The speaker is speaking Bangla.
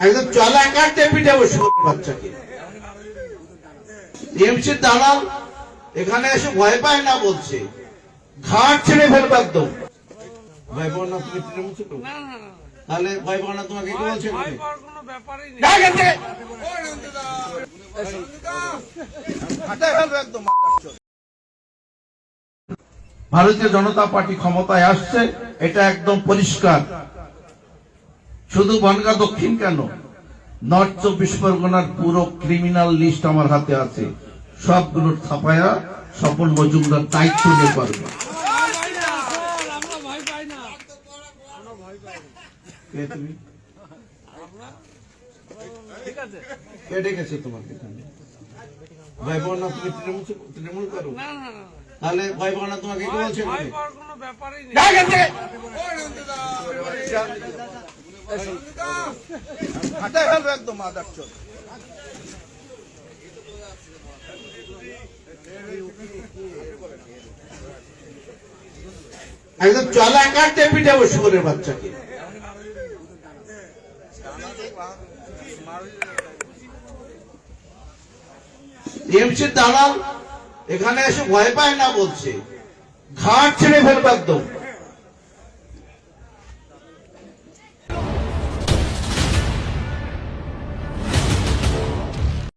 একদম চলা কাটতে পিঠে বসে বাচ্চাকে। টিএমসির দালাল এখানে এসে ভয় পায় না বলছে। ঘাট ছেড়ে ফেলবে একদম। ভয় পাও না তুমি তৃণমূল ছিল? না না না তাহলে ভয় পাও না তোমাকে কে বলছে ভয় এখানে? পাওয়ার কোনো ব্যাপারই নেই। যা এখান থেকে। হাঁটায় ফেলবে একদম ভারতীয় জনতা পার্টি ক্ষমতায় আসছে এটা একদম পরিষ্কার। শুধু বনগা দক্ষিণ কেন? নর্থ চব্বিশ পরগনার পুরো ক্রিমিনাল লিস্ট আমার হাতে আছে। সবগুলোর ছাপায়া সফল মজুমদার দায়িত্ব নিয়ে কে ডেকেছে তোমাকে? তুমি তৃণমূল তৃণমূল করো? তাহলে তোমাকে কে বলছে? একদম চোদ। একদম চলা কাটতে পিঠে বসে করে বাচ্চাকে টিএমসির দালাল এখানে এসে ভয় পায় না বলছে ঘাট ছেড়ে ফেলবে একদম